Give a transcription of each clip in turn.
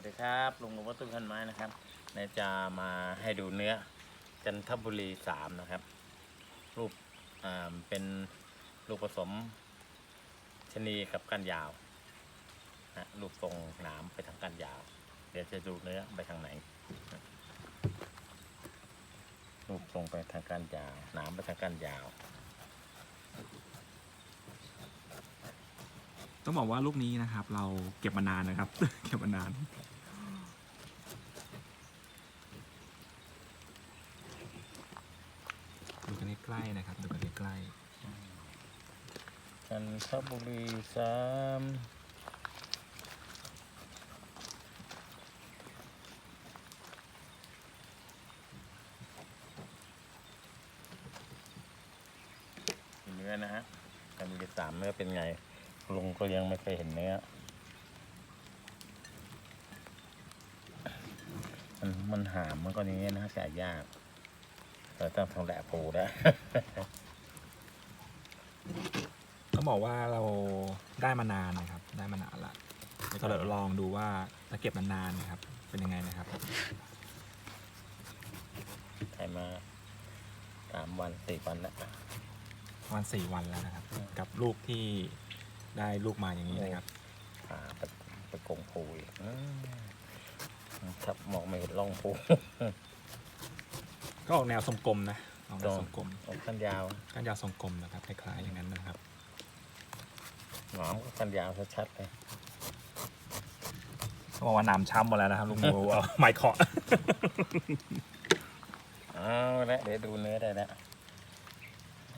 วัสดีครับลุงหนุ่มวัตถุพันไม้นะครับนายจะมาให้ดูเนื้อ จันทบุรีสามนะครับ รูปอ่าเป็นลูกผสมชะนีกับก้านยาวนะรูปทรงหนามไปทางก้านยาว เดี๋ยวจะดูเนื้อไปทางไหน รูปทรงไปทางก้านยาวหนามไปทางก้านยาว ต้องบอกว่าลูกนี้นะครับ เราเก็บมานานนะครับ เก็บมานาน ดูกันใกล้ๆนะครับ ดูกันใกล้จันทบุรีสามเนื้อนะฮะจันทบุรีสามเนื้อเป็นไง ลุงก็ยังไม่เคยเห็นเนื้อมันมันหามมันก็อย่างเงี้ยนะฮะแกะยากเราต้องทำแหละปูได้ๆต้องบอกว่าเราได้มานานนะครับ ได้มานานละแล้วก็เดี๋ยวลองดูว่าถ้าเก็บนานๆนะครับ เป็นยังไงนะครับใครมาสามวันสี่วันแล้วประมาณสี่วันแล้วนะครับ กับลูกที่ ได้ลูกมาอย่างนี้นะครับพาไปไปกงปูอีกอืมครับมองไม่เห็นร่องปูก็ออกแนวทรงกลมนะออกแนวทรงกลมออกขั้นยาวก้านยาวทรงกลมนะครับคล้ายๆอย่างนั้นนะครับหนามก็ขั้นยาวชัดๆเลยเขาบอกว่าน้ำช้ำหมดแล้วนะครับลุงหมูเอาไม้เคาะเอาละเดี๋ยวดูเนื้อได้แล้ว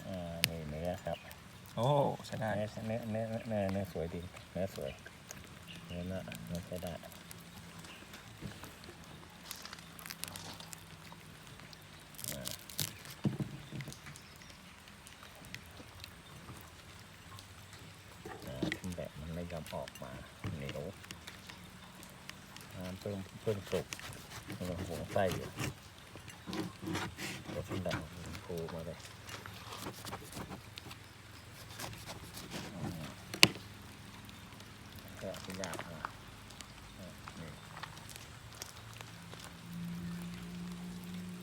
อ่านี่เนื้อครับ โอ้ใช่ได้เนื้อเนื้อเนื้อเนื้อเนื้อสวยดีเนื้อสวยเนื้อเนื้อเนื้อใช้ได้ทำแบบมันไม่ยอมออกมาเหนียวน้ำเพิ่มเพิ่มสุกมันห่วงไส้อยู่เดี๋ยวขึ้นดังปูมาเลย ก็เป็นยากอะ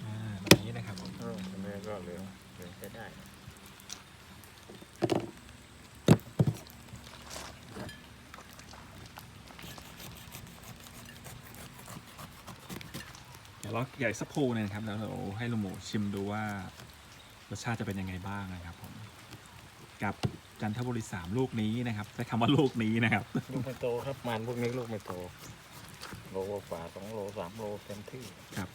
อ่าแบบนี้นะครับผมเออเนื้ก็เหลืองเหลืองใช้ได้เดี๋ยวเราใหญ่สักพูหนึงครับแล้วเราให้ลุงหมูชิมดูว่ารสชาติจะเป็นยังไงบ้างนะครับผมกับ จันทบุรีสามลูกนี้นะครับใช้คำว่าลูกนี้นะครับ ลูกไม่โตครับมันพวกนี้ลูกไม่โตโลกว่าสองโลสามโลเต็มที่ครับ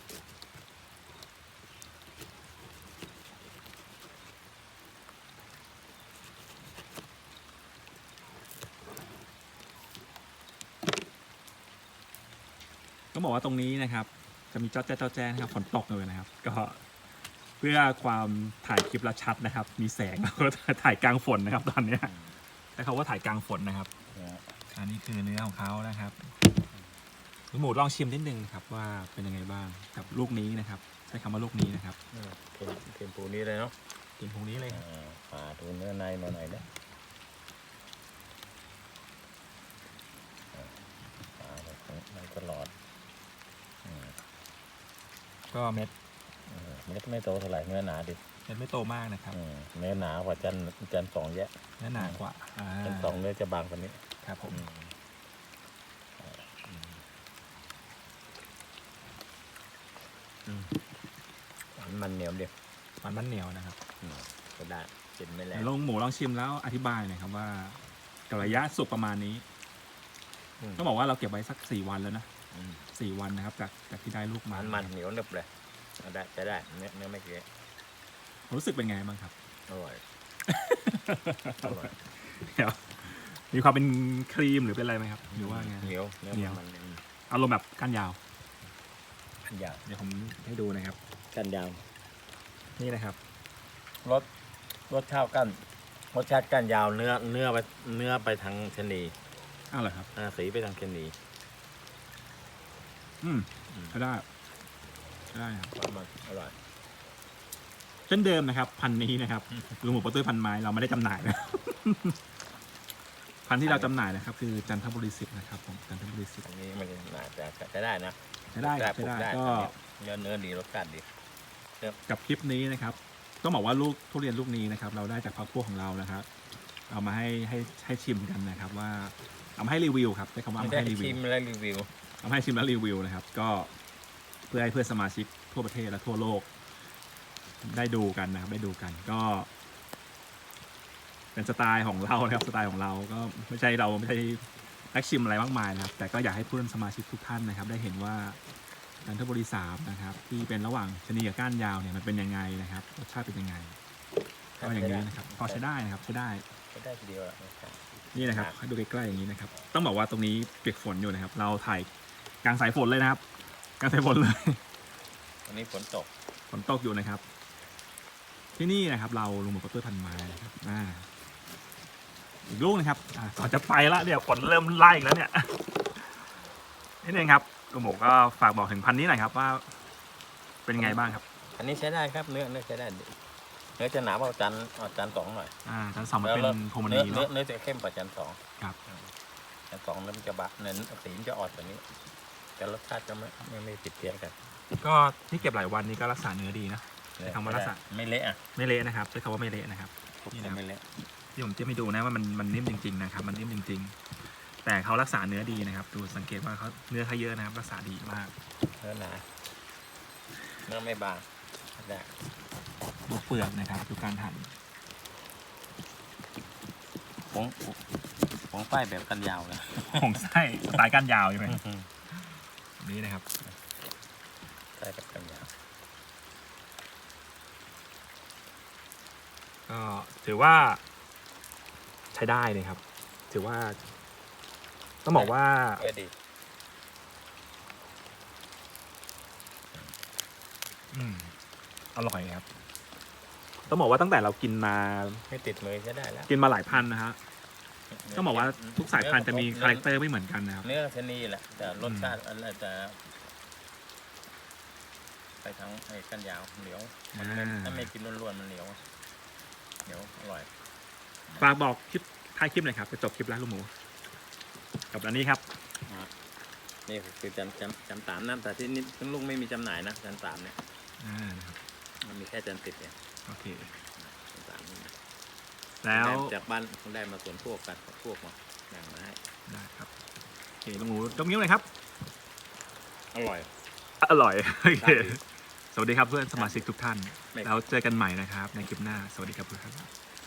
ก็บอกว่าตรงนี้นะครับ จะมีเจ้าแจ้เจ้าแจ้นะครับฝนตกเลยนะครับ ก็เพื่อความถ่ายคลิปและชัดนะครับ มีแสงเราก็ถ่ายกลางฝนนะครับ ตอนเนี้ยใช้คำว่าถ่ายกลางฝนนะครับนะฮะอันนี้คือเนื้อของเขานะครับลุงหมูลองชิมนิดนึงครับว่าเป็นยังไงบ้างกับลูกนี้นะครับ ใช้คำว่าลูกนี้นะครับเออเค็มเค็มปูนี้เลยเนาะกินพวกนี้เลยครับอ่าผ่าดูเนื้อในมาหน่อยนะอ่าผ่าแบบนี้ตลอดอืมก็เม็ดอื มเม็ดไม่โตเท่าไหร่เนื้อหนาดิเม็ดไม่โตมากนะครับอืมเนื้อหนากว่าจันจันสองแยะเนื้อหนากว่าอ่าจันสองเนื้อจะบางกว่านี้ครับผมมันเหนียวเดียวมันมันเหนียวนะครับ ก็ได้กินไม่แรงเดี๋ยวลุงหมูลองชิมแล้วอธิบายหน่อยครับว่ากับระยะสุกประมาณนี้ต้องบอกว่าเราเก็บไว้สักสี่วันแล้วนะอืมสี่วันนะครับ จากจากที่ได้ลูกมามันมันเหนียวหนึบเลยเอา ได้จะได้เนื้อเนื้อไม่เกะรู้สึกเป็นไงบ้างครับ อร่อย อร่อยเดี๋ยวมีความเป็นครีมหรือเป็นอะไรไหมครับ หรือว่าไงเหนียวเนื้อเหนียวมันมันอารมณ์แบบก้านยาวกันยาวเดี๋ยวผมให้ดูนะครับกันยาว นี่นะครับรสรสชาติกันรสชาติกันยาวเนื้อเนื้อไปเนื้อไปทางชะนีอ้าวเหรอครับอ่าสีไปทางชะนีอืมอืมใช้ได้ใช้ ได้ครับมันอร่อย เช่นเดิมนะครับ พันธุ์นี้นะครับลุงหมูปะตุ้ยพันไม้เราไม่ได้จำหน่ายนะ พันธุ์ที่เราจำหน่ายนะครับ คือจันทบุรีสิบนะครับผมจันทบุรีสิบอันนี้มันน่าจะใช้ได้นะใช้ได้ครับปลูใช้ได้ได้ก็เนื้อเนื้อดีรสชาติดี กับคลิปนี้นะครับ ต้องบอกว่าลูกทุเรียนลูกนี้นะครับ เราได้จากพักพวกของเรานะครับ เอามาให้ให้ให้ชิมกันนะครับ ว่าเอามาให้รีวิวครับใช้คำว่าเอาไม่มาได้ให้รีวิชิว มและรีวิวเอามาให้ชิมและรีวิวนะครับ ก็เพื่อให้เพื่อนสมาชิกทั่วประเทศและทั่วโลก ได้ดูกันนะครับ ได้ดูกันก็ เป็นสไตล์ของเรานะครับสไตล์ของเราก็ไม่ใช่เราไม่ใช่นักชิมอะไรมากมายนะครับ แต่ก็อยากให้เพื่อนสมาชิกทุกท่านนะครับ ได้เห็นว่าจันทบุรีสามนะครับ ที่เป็นระหว่างชะนีกับก้านยาวเนี่ยมันเป็นยังไงนะครับรสชาติเป็นยังไงก็อย่างนี้นะครับพอใช้ได้นะครับใช้ได้ใช้ได้ทีเดียวละนี่นะครับให้ดูใกล้ๆอย่างนี้นะครับ ต้องบอกว่าตรงนี้เปียกฝนอยู่นะครับ เราถ่ายกลางสายฝนเลยนะครับ กลางสายฝนเลย วันนี้ฝนตก ฝนตกอยู่นะครับ ที่นี่นะครับ เราลงมือกับต้นพันไม้นะครับอ่าอีกลูกนะครับอ่าก่อนจะไปละเดี๋ยวฝนเริ่มไล่อีกแล้วเนี่ยนี่เองครับลุงหมูก็ฝากบอกถึงพันธุ์นี้หน่อยครับว่า เป็นไงบ้างครับ อันนี้ใช้ได้ครับเนื้อเนื้อใช้ได้ดีเนื้อจะหนากว่าจันเอาจันสองหน่อยอ่าชั้นสองมันเป็นแล้วโพมาเนื้นีอเนื้อเนาะ เนื้อจะเข้มกว่าจันสองครับจันสองเนื้อมันจะบะเนื้อสีมันจะอ่อนกว่านี้ แต่รสชาติจะไม่ไม่ไม่ติดเพี้ยนกันก็ที่เก็บหลายวันนี้ก็รักษาเนื้อดีนะใช้คำว่าลักษณะ ไม่เละอะไม่เละนะครับใช้คำว่าไม่เละนะครับ นี่นะครับไม่เละที่ผมจะไม่ดูนะว่ามันมันนิ่มจริงๆนะครับ มันนิ่มจริง ๆ แต่เขารักษาเนื้อดีนะครับ ดูสังเกตว่าเขาเนื้อเขาเยอะนะครับ รักษาดีมากเนื้อหนาเนื้อไม่บางได้ดูเปลือกนะครับดูการหั่นผงผงป้ายแบบกันยาวเลยของไส้สไตล์ก้านยาวใช่ไหมแบบ นี้นะครับใช่แบบกันยาวก็ถือว่า ใช้ได้เลยครับ ถือว่า ต้องบอกว่าเออดีอืมอร่อยครับ ต้องบอกว่าตั้งแต่เรากินมา ไม่ติดมือใช้ได้แล้ว กินมาหลายพันนะฮะ ต้องบอกว่าทุกสายพันธุ์จะมีคาแรคเตอร์ไม่เหมือนกันนะครับ เนื้อชะนีแหละแต่รสชาติอันนั้นจะ ไปทางไอ้กันยาวเหนียวอ่า ถ้าไม่กินล้วนๆมันเหนียวเหนียวอร่อย ฝากบอกคลิปท้ายคลิปหน่อยครับจะจบคลิปแล้วลูกหมูกับอันนี้ครับ นี่คือจันจันจันสามนะแต่ที่นี่ทั้งลูกไม่มีจำหน่ายนะจันสามเนี่ย อ่านะครับมันมีแค่จันติดเนี่ยโอเคจันสามนี่นะ แล้วได้จากบ้านได้มาสวนพวกกันพวกมาแบ่งมาให้ได้ครับโอเคลูกหมูยกนิ้วหน่อยครับ อร่อย อร่อยโอเคครับสวัสดีครับเพื่อนสมาชิกทุกท่านไม่แล้วเจอกันใหม่นะครับ ในคลิปหน้า สวัสดีครับทุกท่าน